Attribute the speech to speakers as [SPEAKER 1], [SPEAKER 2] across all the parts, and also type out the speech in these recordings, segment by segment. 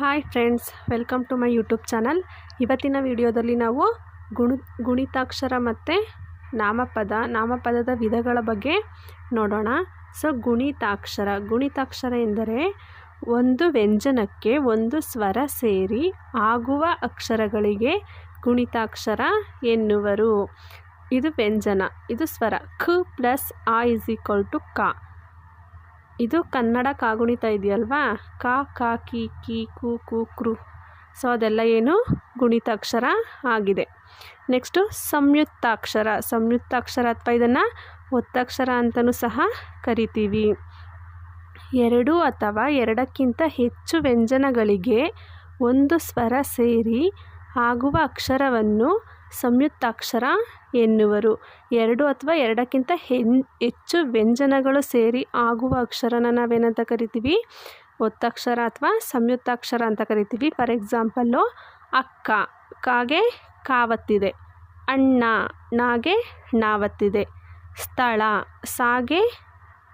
[SPEAKER 1] Hi friends welcome to my YouTube channel ಇವತ್ತಿನ ವಿಡಿಯೋದಲ್ಲಿ ನಾವು ಗುಣ, ಗುಣಿತಾಕ್ಷರ ಮತ್ತು ನಾಮಪದ, ನಾಮಪದದ ವಿಧಗಳ ಬಗ್ಗೆ ನೋಡೋಣ. ಸೊ ಗುಣಿತಾಕ್ಷರ ಗುಣಿತಾಕ್ಷರ ಎಂದರೆ ಒಂದು ವ್ಯಂಜನಕ್ಕೆ ಒಂದು ಸ್ವರ ಸೇರಿ ಆಗುವ ಅಕ್ಷರಗಳಿಗೆ ಗುಣಿತಾಕ್ಷರ ಎನ್ನುವರು. ಇದು ವ್ಯಂಜನ, ಇದು ಸ್ವರ. ಖ ಪ್ಲಸ್ ಆ ಇಸ್ ಈಕ್ವಲ್ ಟು ಕ ಇದು ಕನ್ನಡ ಕಾಗುಣಿತ ಇದೆಯಲ್ವಾ? ಕ, ಕಾ, ಕಿ ಕಿ, ಕು ಕು, ಕೃ. ಸೊ ಅದೆಲ್ಲ ಏನು? ಗುಣಿತಾಕ್ಷರ ಆಗಿದೆ. ನೆಕ್ಸ್ಟು ಸಂಯುಕ್ತಾಕ್ಷರ. ಸಂಯುಕ್ತಾಕ್ಷರ ಅಥವಾ ಇದನ್ನು ಒತ್ತಕ್ಷರ ಅಂತಲೂ ಸಹ ಕರಿತೀವಿ. ಎರಡು ಅಥವಾ ಎರಡಕ್ಕಿಂತ ಹೆಚ್ಚು ವ್ಯಂಜನಗಳಿಗೆ ಒಂದು ಸ್ವರ ಸೇರಿ ಆಗುವ ಅಕ್ಷರವನ್ನು ಸಂಯುಕ್ತಾಕ್ಷರ ಎನ್ನುವರು. ಎರಡು ಅಥವಾ ಎರಡಕ್ಕಿಂತ ಹೆಚ್ಚು ವ್ಯಂಜನಗಳು ಸೇರಿ ಆಗುವ ಅಕ್ಷರನ ನಾವೇನಂತ ಕರಿತೀವಿ? ಒತ್ತಕ್ಷರ ಅಥವಾ ಸಂಯುಕ್ತಾಕ್ಷರ ಅಂತ ಕರಿತೀವಿ. ಫಾರ್ ಎಕ್ಸಾಂಪಲ್ಲು ಅಕ್ಕ ಕಾಗೆ ಕಾವತ್ತಿದೆ, ಅಣ್ಣ ನಾಗೆ ನಾವತ್ತಿದೆ, ಸ್ಥಳ ಸಾಗೆ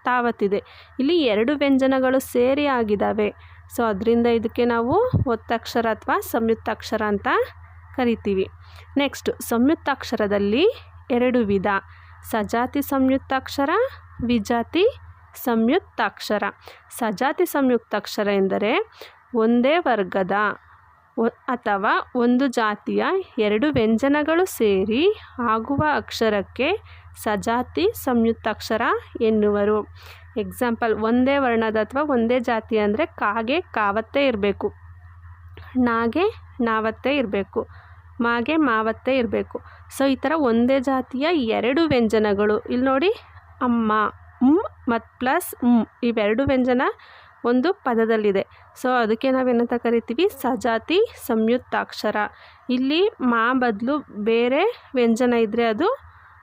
[SPEAKER 1] ತಾವತ್ತಿದೆ. ಇಲ್ಲಿ ಎರಡು ವ್ಯಂಜನಗಳು ಸೇರಿ ಆಗಿದ್ದಾವೆ. ಸೊ, ಅದರಿಂದ ಇದಕ್ಕೆ ನಾವು ಒತ್ತಕ್ಷರ ಅಥವಾ ಸಂಯುಕ್ತಾಕ್ಷರ ಅಂತ ಕರಿತೀವಿ. ನೆಕ್ಸ್ಟ್ ಸಂಯುಕ್ತಾಕ್ಷರದಲ್ಲಿ ಎರಡು ವಿಧ. ಸಜಾತಿ ಸಂಯುಕ್ತಾಕ್ಷರ, ವಿಜಾತಿ ಸಂಯುಕ್ತಾಕ್ಷರ. ಸಜಾತಿ ಸಂಯುಕ್ತಾಕ್ಷರ ಎಂದರೆ ಒಂದೇ ವರ್ಗದ ಅಥವಾ ಒಂದು ಜಾತಿಯ ಎರಡು ವ್ಯಂಜನಗಳು ಸೇರಿ ಆಗುವ ಅಕ್ಷರಕ್ಕೆ ಸಜಾತಿ ಸಂಯುಕ್ತಾಕ್ಷರ ಎನ್ನುವರು. ಎಕ್ಸಾಂಪಲ್ ಒಂದೇ ವರ್ಣದ ಅಥವಾ ಒಂದೇ ಜಾತಿ ಅಂದರೆ ಕಾಗೆ ಕಾವತ್ತೇ ಇರಬೇಕು. ನಾಗೆ ನಾವತ್ತೇ ಇರಬೇಕು. ಮಾಗೆ ಮಾವತ್ತೆ ಇರಬೇಕು. ಸೊ, ಈ ಥರ ಒಂದೇ ಜಾತಿಯ ಎರಡು ವ್ಯಂಜನಗಳು. ಇಲ್ಲಿ ನೋಡಿ, ಅಮ್ಮ ಮ್ ಮತ್ತು ಪ್ಲಸ್ ಮ್ ಇವೆರಡು ವ್ಯಂಜನ ಒಂದು ಪದದಲ್ಲಿದೆ. ಸೊ, ಅದಕ್ಕೆ ನಾವೇನಂತ ಕರಿತೀವಿ? ಸಜಾತಿ ಸಂಯುಕ್ತಾಕ್ಷರ. ಇಲ್ಲಿ ಮಾ ಬದಲು ಬೇರೆ ವ್ಯಂಜನ ಇದ್ದರೆ ಅದು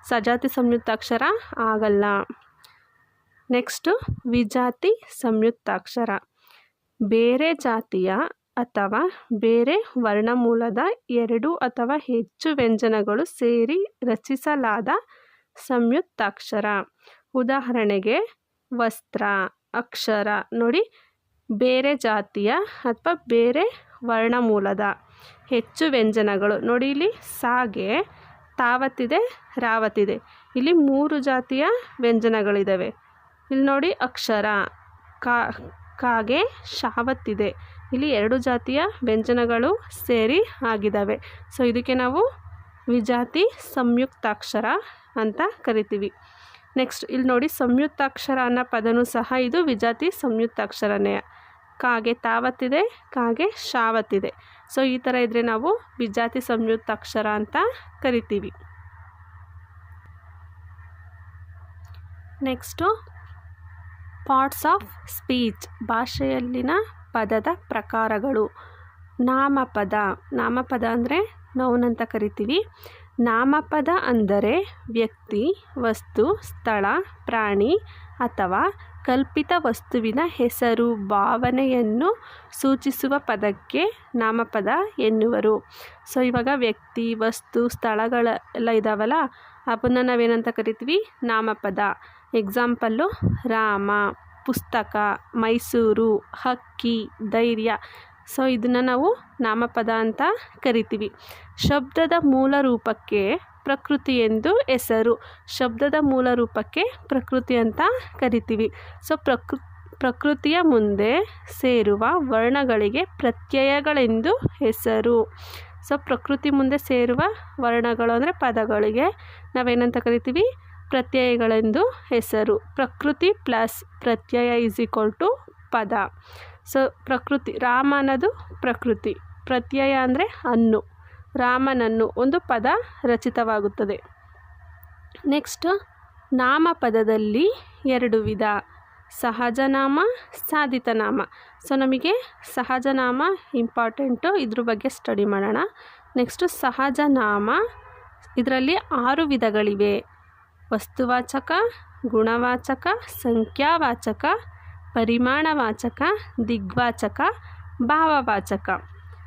[SPEAKER 1] ಸಜಾತಿ ಸಂಯುಕ್ತಾಕ್ಷರ ಆಗಲ್ಲ. ನೆಕ್ಸ್ಟು, ವಿಜಾತಿ ಸಂಯುಕ್ತಾಕ್ಷರ. ಬೇರೆ ಜಾತಿಯ ಅಥವಾ ಬೇರೆ ವರ್ಣಮೂಲದ ಎರಡು ಅಥವಾ ಹೆಚ್ಚು ವ್ಯಂಜನಗಳು ಸೇರಿ ರಚಿಸಲಾದ ಸಂಯುಕ್ತಾಕ್ಷರ. ಉದಾಹರಣೆಗೆ, ವಸ್ತ್ರ, ಅಕ್ಷರ ನೋಡಿ, ಬೇರೆ ಜಾತಿಯ ಅಥವಾ ಬೇರೆ ವರ್ಣಮೂಲದ ಹೆಚ್ಚು ವ್ಯಂಜನಗಳು. ನೋಡಿ, ಇಲ್ಲಿ ಸಾಗೆ ತಾವತ್ತಿದೆ ರಾವತ್ತಿದೆ ಇಲ್ಲಿ ಮೂರು ಜಾತಿಯ ವ್ಯಂಜನಗಳಿದ್ದಾವೆ ಇಲ್ಲಿ ನೋಡಿ, ಅಕ್ಷರ ಕಾಗೆ ಶಾವತ್ತಿದೆ ಇಲ್ಲಿ ಎರಡು ಜಾತಿಯ ವ್ಯಂಜನಗಳು ಸೇರಿ ಆಗಿದ್ದಾವೆ. ಸೊ ಇದಕ್ಕೆ ನಾವು ವಿಜಾತಿ ಸಂಯುಕ್ತಾಕ್ಷರ ಅಂತ ಕರಿತೀವಿ. ನೆಕ್ಸ್ಟ್ ಇಲ್ಲಿ ನೋಡಿ ಸಂಯುಕ್ತಾಕ್ಷರ ಅನ್ನೋ ಪದನೂ ಸಹ ಇದು ವಿಜಾತಿ ಸಂಯುಕ್ತಾಕ್ಷರನೇ. ಕಾಗೆ ತಾವತ್ತಿದೆ, ಕಾಗೆ ಶಾವತ್ತಿದೆ. ಸೊ ಈ ಥರ ಇದ್ದರೆ ನಾವು ವಿಜಾತಿ ಸಂಯುಕ್ತಾಕ್ಷರ ಅಂತ ಕರಿತೀವಿ. ನೆಕ್ಸ್ಟು ಪಾರ್ಟ್ಸ್ ಆಫ್ ಸ್ಪೀಚ್ ಭಾಷೆಯಲ್ಲಿನ ಪದದ ಪ್ರಕಾರಗಳು. ನಾಮಪದ. ನಾಮಪದ ಅಂದರೆ ನೌನ್ ಅಂತ ಕರಿತೀವಿ. ನಾಮಪದ ಅಂದರೆ ವ್ಯಕ್ತಿ, ವಸ್ತು, ಸ್ಥಳ, ಪ್ರಾಣಿ ಅಥವಾ ಕಲ್ಪಿತ ವಸ್ತುವಿನ ಹೆಸರು, ಭಾವನೆಯನ್ನು ಸೂಚಿಸುವ ಪದಕ್ಕೆ ನಾಮಪದ ಎನ್ನುವರು. ಸೊ ಇವಾಗ ವ್ಯಕ್ತಿ, ವಸ್ತು ಸ್ಥಳಗಳ ಎಲ್ಲ ಇದ್ದಾವಲ್ಲ ಅವನ್ನ ನಾವೇನಂತ ಕರಿತೀವಿ? ನಾಮಪದ. ಎಕ್ಸಾಂಪಲ್ಲು ರಾಮ. ಪುಸ್ತಕ, ಮೈಸೂರು, ಹಕ್ಕಿ, ಧೈರ್ಯ. ಸೊ ಇದನ್ನು ನಾವು ನಾಮಪದ ಅಂತ ಕರಿತೀವಿ. ಶಬ್ದದ ಮೂಲ ರೂಪಕ್ಕೆ ಪ್ರಕೃತಿ ಎಂದು ಹೆಸರು. ಶಬ್ದದ ಮೂಲ ರೂಪಕ್ಕೆ ಪ್ರಕೃತಿ ಅಂತ ಕರಿತೀವಿ. ಸೊ ಪ್ರಕೃ, ಪ್ರಕೃತಿಯ ಮುಂದೆ ಸೇರುವ ವರ್ಣಗಳಿಗೆ ಪ್ರತ್ಯಯಗಳೆಂದು ಹೆಸರು. ಸೊ ಪ್ರಕೃತಿ ಮುಂದೆ ಸೇರುವ ವರ್ಣಗಳು ಅಂದರೆ ಪದಗಳಿಗೆ ನಾವೇನಂತ ಕರಿತೀವಿ? ಪ್ರತ್ಯಯಗಳೆಂದು ಹೆಸರು. ಪ್ರಕೃತಿ ಪ್ಲಸ್ ಪ್ರತ್ಯಯ ಈಸ್ ಈಕ್ವಲ್ ಟು ಪದ. ಸೊ, ಪ್ರಕೃತಿ ರಾಮ ಅನ್ನೋದು ಪ್ರಕೃತಿ. ಪ್ರತ್ಯಯ ಅಂದರೆ ಅನ್ನು ರಾಮನನ್ನು ಒಂದು ಪದ ರಚಿತವಾಗುತ್ತದೆ. ನೆಕ್ಸ್ಟ್, ನಾಮಪದದಲ್ಲಿ ಎರಡು ವಿಧ. ಸಹಜನಾಮ, ಸಾಧಿತನಾಮ. ಸೊ, ನಮಗೆ ಸಹಜನಾಮ ಇಂಪಾರ್ಟೆಂಟು ಇದ್ರ ಬಗ್ಗೆ ಸ್ಟಡಿ ಮಾಡೋಣ. ನೆಕ್ಸ್ಟು, ಸಹಜನಾಮ. ಇದರಲ್ಲಿ ಆರು ವಿಧಗಳಿವೆ. ವಸ್ತುವಾಚಕ, ಗುಣವಾಚಕ, ಸಂಖ್ಯಾವಾಚಕ, ಪರಿಮಾಣವಾಚಕ, ದಿಗ್ವಾಚಕ, ಭಾವವಾಚಕ.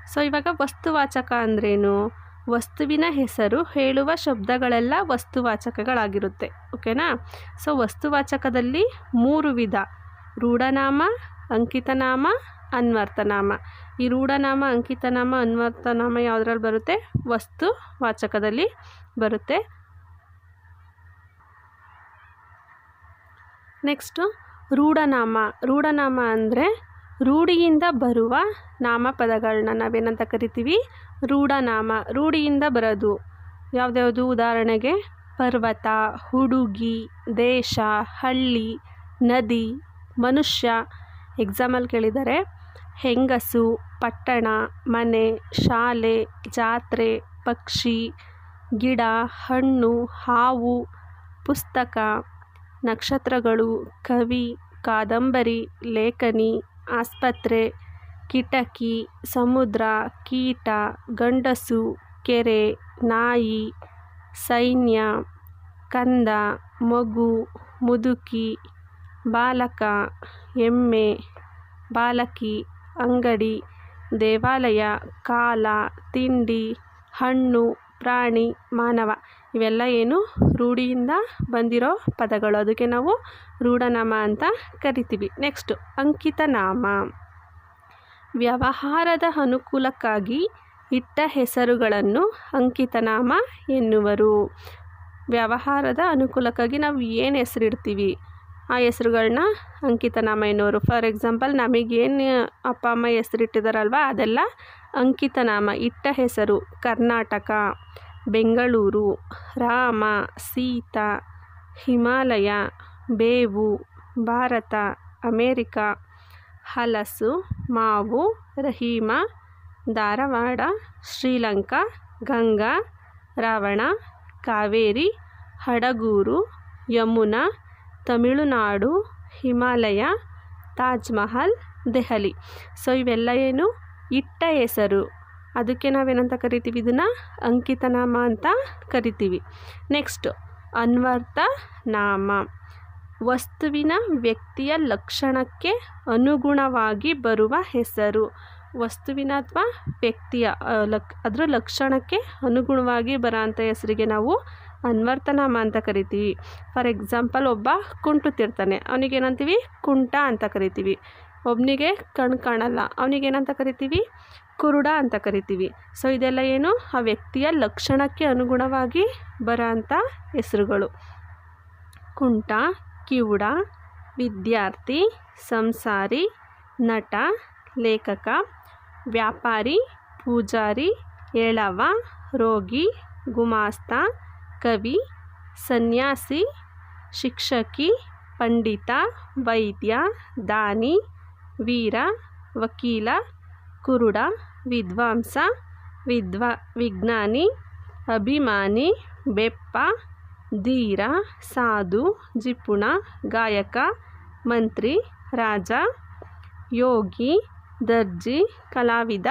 [SPEAKER 1] ಸೊ ಇವಾಗ ವಸ್ತುವಾಚಕ ಅಂದ್ರೇನು? ವಸ್ತುವಿನ ಹೆಸರು ಹೇಳುವ ಶಬ್ದಗಳೆಲ್ಲ ವಸ್ತುವಾಚಕಗಳಾಗಿರುತ್ತೆ. ಓಕೆನಾ ಸೊ ವಸ್ತುವಾಚಕದಲ್ಲಿ ಮೂರು ವಿಧ. ರೂಢನಾಮ, ಅಂಕಿತನಾಮ ಅನ್ವರ್ಥನಾಮ ಈ ರೂಢನಾಮ, ಅಂಕಿತನಾಮ ಅನ್ವರ್ಥನಾಮ ಯಾವುದ್ರಲ್ಲಿ ಬರುತ್ತೆ? ವಸ್ತು ವಾಚಕದಲ್ಲಿ ಬರುತ್ತೆ. ನೆಕ್ಸ್ಟು ರೂಢನಾಮ. ರೂಢನಾಮ ಅಂದರೆ ರೂಢಿಯಿಂದ ಬರುವ ನಾಮಪದಗಳನ್ನ ನಾವೇನಂತ ಕರಿತೀವಿ? ರೂಢನಾಮ. ರೂಢಿಯಿಂದ ಬರೋದು. ಯಾವುದ್ಯಾವುದು ಉದಾಹರಣೆಗೆ? ಪರ್ವತ, ಹುಡುಗಿ, ದೇಶ, ಹಳ್ಳಿ, ನದಿ, ಮನುಷ್ಯ. ಎಕ್ಸಾಮಲ್ಲಿ ಕೇಳಿದರೆ ಹೆಂಗಸು, ಪಟ್ಟಣ, ಮನೆ, ಶಾಲೆ, ಜಾತ್ರೆ, ಪಕ್ಷಿ, ಗಿಡ, ಹಣ್ಣು, ಹಾವು, ಪುಸ್ತಕ. ನಕ್ಷತ್ರಗಳು, ಕವಿ, ಕಾದಂಬರಿ, ಲೇಖನಿ, ಆಸ್ಪತ್ರೆ, ಕಿಟಕಿ, ಸಮುದ್ರ, ಕೀಟ, ಗಂಡಸು, ಕೆರೆ, ನಾಯಿ, ಸೈನ್ಯ, ಕಂದ, ಮಗು, ಮುದುಕಿ, ಬಾಲಕ, ಎಮ್ಮೆ, ಬಾಲಕಿ, ಅಂಗಡಿ, ದೇವಾಲಯ, ಕಾಲ, ತಿಂಡಿ, ಹಣ್ಣು ಪ್ರಾಣಿ, ಮಾನವ ಇವೆಲ್ಲ ಏನು ರೂಢಿಯಿಂದ ಬಂದಿರೋ ಪದಗಳು. ಅದಕ್ಕೆ ನಾವು ರೂಢನಾಮ ಅಂತ ಕರಿತೀವಿ. ನೆಕ್ಸ್ಟು ಅಂಕಿತನಾಮ. ವ್ಯವಹಾರದ ಅನುಕೂಲಕ್ಕಾಗಿ ಇಟ್ಟ ಹೆಸರುಗಳನ್ನು ಅಂಕಿತನಾಮ ಎನ್ನುವರು. ವ್ಯವಹಾರದ ಅನುಕೂಲಕ್ಕಾಗಿ ನಾವು ಏನು ಹೆಸರಿಡ್ತೀವಿ? ಆ ಹೆಸರುಗಳನ್ನ ಅಂಕಿತನಾಮ ಎನ್ನುವರು ಫಾರ್ ಎಕ್ಸಾಂಪಲ್ ನಮಗೇನು ಅಪ್ಪ, ಅಮ್ಮ ಹೆಸರಿಟ್ಟಿದಾರಲ್ವ, ಅದೆಲ್ಲ ಅಂಕಿತನಾಮ ಇಟ್ಟ ಹೆಸರು, ಕರ್ನಾಟಕ, ಬೆಂಗಳೂರು, ರಾಮ, ಸೀತಾ, ಹಿಮಾಲಯ, ಬೇವು, ಭಾರತ, ಅಮೇರಿಕ, ಹಲಸು, ಮಾವು, ರಹೀಮ, ಧಾರವಾಡ, ಶ್ರೀಲಂಕಾ, ಗಂಗಾ, ರಾವಣ, ಕಾವೇರಿ, ಹಡಗೂರು, ಯಮುನಾ ತಮಿಳುನಾಡು, ಹಿಮಾಲಯ, ತಾಜ್ ಮಹಲ್, ದೆಹಲಿ. ಸೊ ಇವೆಲ್ಲ ಏನು? ಇಟ್ಟ ಹೆಸರು. ಅದಕ್ಕೆ ನಾವೇನಂತ ಕರಿತೀವಿ? ಇದನ್ನು ಅಂಕಿತನಾಮ ಅಂತ ಕರಿತೀವಿ. ನೆಕ್ಸ್ಟು ಅನ್ವರ್ಥ ನಾಮ. ವಸ್ತುವಿನ ವ್ಯಕ್ತಿಯ ಲಕ್ಷಣಕ್ಕೆ ಅನುಗುಣವಾಗಿ ಬರುವ ಹೆಸರು. ವಸ್ತುವಿನ ಅಥವಾ ವ್ಯಕ್ತಿಯ, ಲಕ್, ಅದರ ಲಕ್ಷಣಕ್ಕೆ ಅನುಗುಣವಾಗಿ ಬರೋಂಥ ಹೆಸರಿಗೆ ನಾವು ಅನ್ವರ್ಥನಾಮ ಅಂತ ಕರಿತೀವಿ. ಫಾರ್ ಎಕ್ಸಾಂಪಲ್ ಒಬ್ಬ ಕುಂಟುತ್ತಿರ್ತಾನೆ. ಅವನಿಗೇನಂತೀವಿ? ಕುಂಟ ಅಂತ ಕರಿತೀವಿ. ಒಬ್ಬನಿಗೆ ಕಣ್ ಕಾಣಲ್ಲ. ಅವನಿಗೇನಂತ ಕರಿತೀವಿ? ಕುರುಡ ಅಂತ ಕರಿತೀವಿ. ಸೊ ಇದೆಲ್ಲ ಏನು? ಆ ವ್ಯಕ್ತಿಯ ಲಕ್ಷಣಕ್ಕೆ ಅನುಗುಣವಾಗಿ ಬರೋ ಅಂಥ ಹೆಸರುಗಳು. ಕುಂಟ, ಕಿವುಡ, ವಿದ್ಯಾರ್ಥಿ, ಸಂಸಾರಿ, ನಟ, ಲೇಖಕ, ವ್ಯಾಪಾರಿ, ಪೂಜಾರಿ ಎಳವ ರೋಗಿ, ಗುಮಾಸ್ತ ಕವಿ, ಸನ್ಯಾಸಿ, ಶಿಕ್ಷಕಿ, ಪಂಡಿತ, ವೈದ್ಯ, ದಾನಿ, ವೀರ, ವಕೀಲ, ಕುರುಡ, ವಿದ್ವಾಂಸ, ವಿದ್ವಾ, ವಿಜ್ಞಾನಿ, ಅಭಿಮಾನಿ, ಬೆಪ್ಪ, ಧೀರ, ಸಾಧು, ಜಿಪುಣ, ಗಾಯಕ, ಮಂತ್ರಿ, ರಾಜ, ಯೋಗಿ, ದರ್ಜಿ, ಕಲಾವಿದ,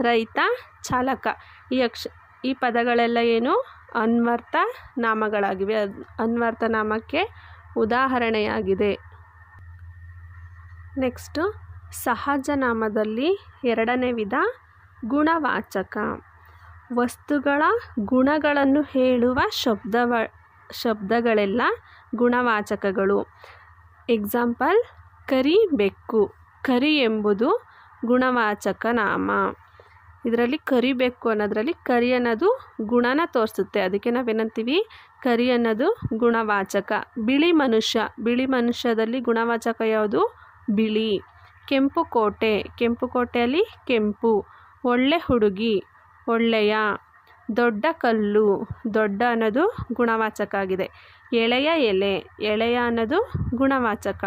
[SPEAKER 1] ರೈತ, ಚಾಲಕ. ಈ ಅಕ್ಷ, ಈ ಪದಗಳೆಲ್ಲ ಏನು? ಅನ್ವರ್ಥ ನಾಮಗಳಾಗಿವೆ. ಅನ್ವರ್ಥ ನಾಮಕ್ಕೆ ಉದಾಹರಣೆಯಾಗಿದೆ. ನೆಕ್ಸ್ಟು ಸಹಜನಾಮದಲ್ಲಿ ಎರಡನೇ ವಿಧ, ಗುಣವಾಚಕ. ವಸ್ತುಗಳ ಗುಣಗಳನ್ನು ಹೇಳುವ ಶಬ್ದವ, ಶಬ್ದಗಳೆಲ್ಲ ಗುಣವಾಚಕಗಳು. ಎಕ್ಸಾಂಪಲ್ ಕರಿ ಬೆಕ್ಕು ಕರಿ ಎಂಬುದು ಗುಣವಾಚಕ ನಾಮ. ಇದರಲ್ಲಿ ಕರಿಬೇಕು ಅನ್ನೋದರಲ್ಲಿ ಕರಿ ಅನ್ನೋದು ಗುಣನ ತೋರಿಸುತ್ತೆ. ಅದಕ್ಕೆ ನಾವೇನಂತೀವಿ? ಕರಿ ಅನ್ನೋದು ಗುಣವಾಚಕ. ಬಿಳಿ ಮನುಷ್ಯ. ಬಿಳಿ ಮನುಷ್ಯದಲ್ಲಿ ಗುಣವಾಚಕ ಯಾವುದು? ಬಿಳಿ. ಕೆಂಪು ಕೋಟೆ. ಕೆಂಪು ಕೋಟೆಯಲ್ಲಿ ಕೆಂಪು. ಒಳ್ಳೆ ಹುಡುಗಿ. ಒಳ್ಳೆಯ. ದೊಡ್ಡ ಕಲ್ಲು. ದೊಡ್ಡ ಅನ್ನೋದು ಗುಣವಾಚಕ ಆಗಿದೆ. ಎಳೆಯ ಎಲೆ. ಎಳೆಯ ಅನ್ನೋದು ಗುಣವಾಚಕ.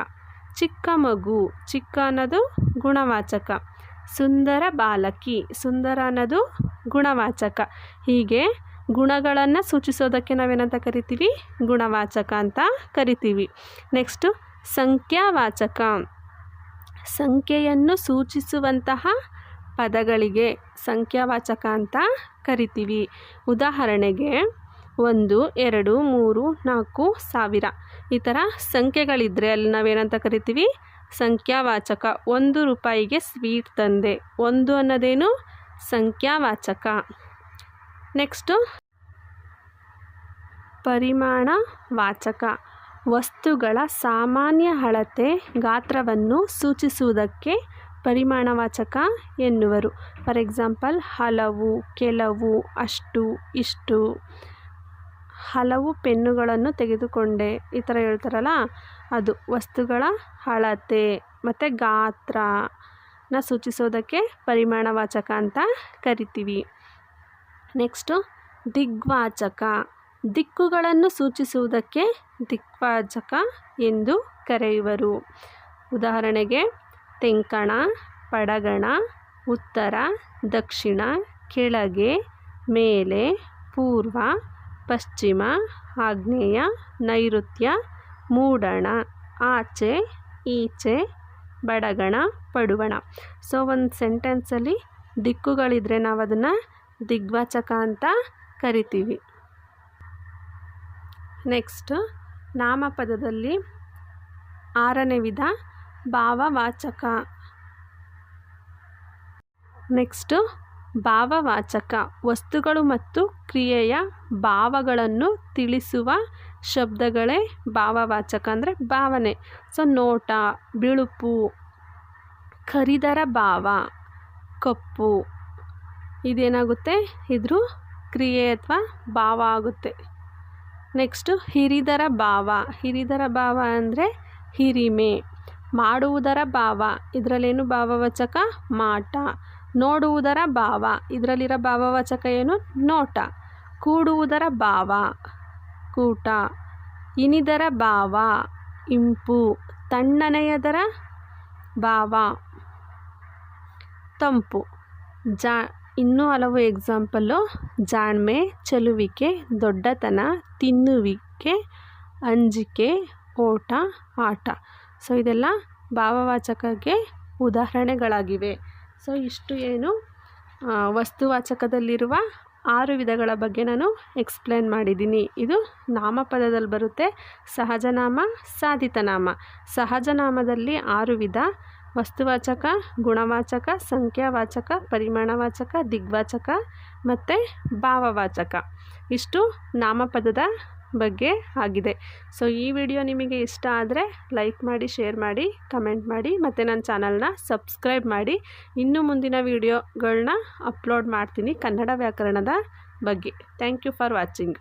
[SPEAKER 1] ಚಿಕ್ಕ ಮಗು. ಚಿಕ್ಕ ಅನ್ನೋದು ಗುಣವಾಚಕ. ಸುಂದರ ಬಾಲಕಿ. ಸುಂದರ ಅನ್ನೋದು ಗುಣವಾಚಕ. ಹೀಗೆ ಗುಣಗಳನ್ನು ಸೂಚಿಸೋದಕ್ಕೆ ನಾವೇನಂತ ಕರಿತೀವಿ? ಗುಣವಾಚಕ ಅಂತ ಕರಿತೀವಿ. ನೆಕ್ಸ್ಟು ಸಂಖ್ಯಾವಾಚಕ. ಸಂಖ್ಯೆಯನ್ನು ಸೂಚಿಸುವಂತಹ ಪದಗಳಿಗೆ ಸಂಖ್ಯಾವಾಚಕ ಅಂತ ಕರಿತೀವಿ. ಉದಾಹರಣೆಗೆ ಒಂದು, ಎರಡು, ಮೂರು, ನಾಲ್ಕು ಸಾವಿರ. ಈ ಥರ ಸಂಖ್ಯೆಗಳಿದ್ದರೆ ಅಲ್ಲಿ ನಾವೇನಂತ ಕರಿತೀವಿ? ಸಂಖ್ಯಾವಾಚಕ ಒಂದು ರೂಪಾಯಿಗೆ ಸ್ವೀಟ್ ತಂದೆ. ಒಂದು ಅನ್ನೋದೇನು? ಸಂಖ್ಯಾವಾಚಕ. ನೆಕ್ಸ್ಟು ಪರಿಮಾಣ ವಾಚಕ ವಸ್ತುಗಳ ಸಾಮಾನ್ಯ ಅಳತೆ ಗಾತ್ರವನ್ನು ಸೂಚಿಸುವುದಕ್ಕೆ ಪರಿಮಾಣವಾಚಕ ಎನ್ನುವರು. ಫಾರ್ ಎಕ್ಸಾಂಪಲ್ ಹಲವು, ಕೆಲವು, ಅಷ್ಟು, ಇಷ್ಟು. ಹಲವು ಪೆನ್ನುಗಳನ್ನು ತೆಗೆದುಕೊಂಡೆ. ಈ ಥರ ಹೇಳ್ತಾರಲ್ಲ? ಅದು ವಸ್ತುಗಳ ಅಳತೆ. ಮತ್ತು ಗಾತ್ರನ ಸೂಚಿಸೋದಕ್ಕೆ ಪರಿಮಾಣವಾಚಕ ಅಂತ ಕರಿತೀವಿ. ನೆಕ್ಸ್ಟು ದಿಗ್ವಾಚಕ. ದಿಕ್ಕುಗಳನ್ನು ಸೂಚಿಸುವುದಕ್ಕೆ ದಿಕ್ವಾಚಕ ಎಂದು ಕರೆಯುವರು. ಉದಾಹರಣೆಗೆ, ತೆಂಕಣ, ಪಡಗಣ, ಉತ್ತರ, ದಕ್ಷಿಣ, ಕೆಳಗೆ, ಮೇಲೆ, ಪೂರ್ವ, ಪಶ್ಚಿಮ, ಆಗ್ನೇಯ, ನೈಋತ್ಯ ಮೂಡಣ, ಆಚೆ, ಈಚೆ, ಬಡಗಣ, ಪಡುವಣ. ಸೊ ಒಂದು ಸೆಂಟೆನ್ಸಲ್ಲಿ ದಿಕ್ಕುಗಳಿದ್ರೆ ನಾವು ಅದನ್ನು ದಿಗ್ವಾಚಕ ಅಂತ ಕರಿತೀವಿ. ನೆಕ್ಸ್ಟ್ ನಾಮಪದದಲ್ಲಿ ಆರನೇ ವಿಧ, ಭಾವವಾಚಕ. ನೆಕ್ಸ್ಟು ಭಾವವಾಚಕ, ವಸ್ತುಗಳು ಮತ್ತು ಕ್ರಿಯೆಯ ಭಾವಗಳನ್ನು ತಿಳಿಸುವ ಶಬ್ದಗಳೇ ಭಾವವಾಚಕ ಅಂದರೆ ಭಾವನೆ. ಸೊ ನೋಟ, ಬಿಳುಪು ಕರಿದರ ಭಾವ, ಕಪ್ಪು, ಇದೇನಾಗುತ್ತೆ? ಇದ್ರ ಕ್ರಿಯೆ ಅಥವಾ ಭಾವ ಆಗುತ್ತೆ. ನೆಕ್ಸ್ಟು ಹಿರಿದರ ಭಾವ. ಹಿರಿದರ ಭಾವ ಅಂದರೆ ಹಿರಿಮೆ. ಮಾಡುವುದರ ಭಾವ. ಇದರಲ್ಲೇನು ಭಾವವಾಚಕ? ಮಾಟ. ನೋಡುವುದರ ಭಾವ. ಇದರಲ್ಲಿರೋ ಭಾವವಾಚಕ ಏನು? ನೋಟ. ಕೂಡುವುದರ ಭಾವ. ಕೂಟ, ಇನಿದರ ಭಾವ, ಇಂಪು, ತಣ್ಣನೆಯದರ ಭಾವ. ತಂಪು, ಜಾ, ಇನ್ನೂ ಹಲವು ಎಕ್ಸಾಂಪಲ್ಲು ಜಾಣ್ಮೆ, ಚೆಲುವಿಕೆ, ದೊಡ್ಡತನ, ತಿನ್ನುವಿಕೆ, ಅಂಜಿಕೆ, ಓಟ, ಆಟ. ಸೊ ಇದೆಲ್ಲ ಭಾವವಾಚಕಕ್ಕೆ ಉದಾಹರಣೆಗಳಾಗಿವೆ. ಸೊ ಇಷ್ಟು ಏನು ವಸ್ತುವಾಚಕದಲ್ಲಿರುವ ಆರು ವಿಧಗಳ ಬಗ್ಗೆ ನಾನು ಎಕ್ಸ್ಪ್ಲೇನ್ ಮಾಡಿದ್ದೀನಿ. ಇದು ನಾಮಪದದಲ್ಲಿ ಬರುತ್ತೆ ಸಹಜನಾಮ, ಸಾಧಿತನಾಮ. ಸಹಜನಾಮದಲ್ಲಿ ಆರು ವಿಧ. ವಸ್ತುವಾಚಕ, ಗುಣವಾಚಕ, ಸಂಖ್ಯಾವಾಚಕ, ಪರಿಮಾಣವಾಚಕ, ದಿಗ್ವಾಚಕ ಮತ್ತು ಭಾವವಾಚಕ. ಇಷ್ಟು ನಾಮಪದದ ಬಗ್ಗೆ ಆಗಿದೆ. ಸೊ ಈ ವಿಡಿಯೋ ನಿಮಗೆ ಇಷ್ಟ ಆದರೆ ಲೈಕ್ ಮಾಡಿ ಶೇರ್ ಮಾಡಿ ಕಮೆಂಟ್ ಮಾಡಿ, ಮತ್ತು ನನ್ನ ಚಾನಲ್ನ ಸಬ್ಸ್ಕ್ರೈಬ್ ಮಾಡಿ. ಇನ್ನೂ ಮುಂದಿನ ವೀಡಿಯೋಗಳನ್ನ ಅಪ್ಲೋಡ್ ಮಾಡ್ತೀನಿ ಕನ್ನಡ ವ್ಯಾಕರಣದ ಬಗ್ಗೆ. Thank you for watching